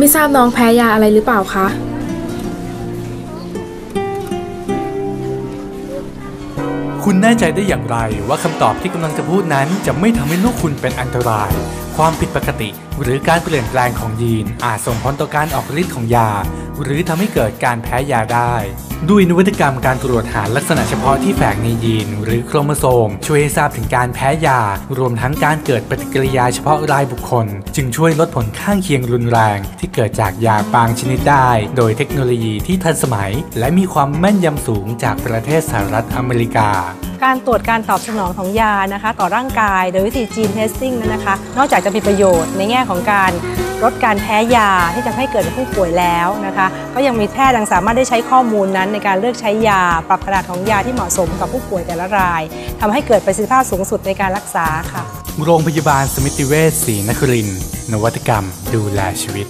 ไม่ทราบน้องแพ้ยาอะไรหรือเปล่าคะ คุณแน่ใจได้อย่างไรว่าคำตอบที่กำลังจะพูดนั้นจะไม่ทำให้ลูกคุณเป็นอันตรายความผิดปกติ หรือการเปลี่ยนแปลงของยีน อาจส่งผลต่อการออกฤทธิ์ของยา หรือทำให้เกิดการแพ้ยาได้ ด้วยนวัตกรรมการตรวจหาลักษณะเฉพาะที่แฝงในยีน หรือโครโมโซม ช่วยให้ทราบถึงการแพ้ยา รวมทั้งการเกิดปฏิกิริยาเฉพาะรายบุคคล จึงช่วยลดผลข้างเคียงรุนแรง ที่เกิดจากยาบางชนิดได้ โดยเทคโนโลยีที่ทันสมัย และมีความแม่นยำสูงจากประเทศสหรัฐอเมริกา การตรวจการตอบสนองของยานะคะ ต่อร่างกายโดยวิธีจีนเทสติ้งนั้นนะคะ นอกจากจะมีประโยชน์ในแง่ของการลดการแพ้ยาที่จะให้เกิดในผู้ป่วยแล้วนะคะ ก็ยังมีแพทย์ยังสามารถได้ใช้ข้อมูลนั้น ในการเลือกใช้ยา ปรับขนาดของยาที่เหมาะสมกับผู้ป่วยแต่ละรายทำให้เกิดประสิทธิภาพสูงสุดในการรักษาค่ะ โรงพยาบาลสมิติเวชศรีนครินทร์นวัตกรรม ดูแลชีวิต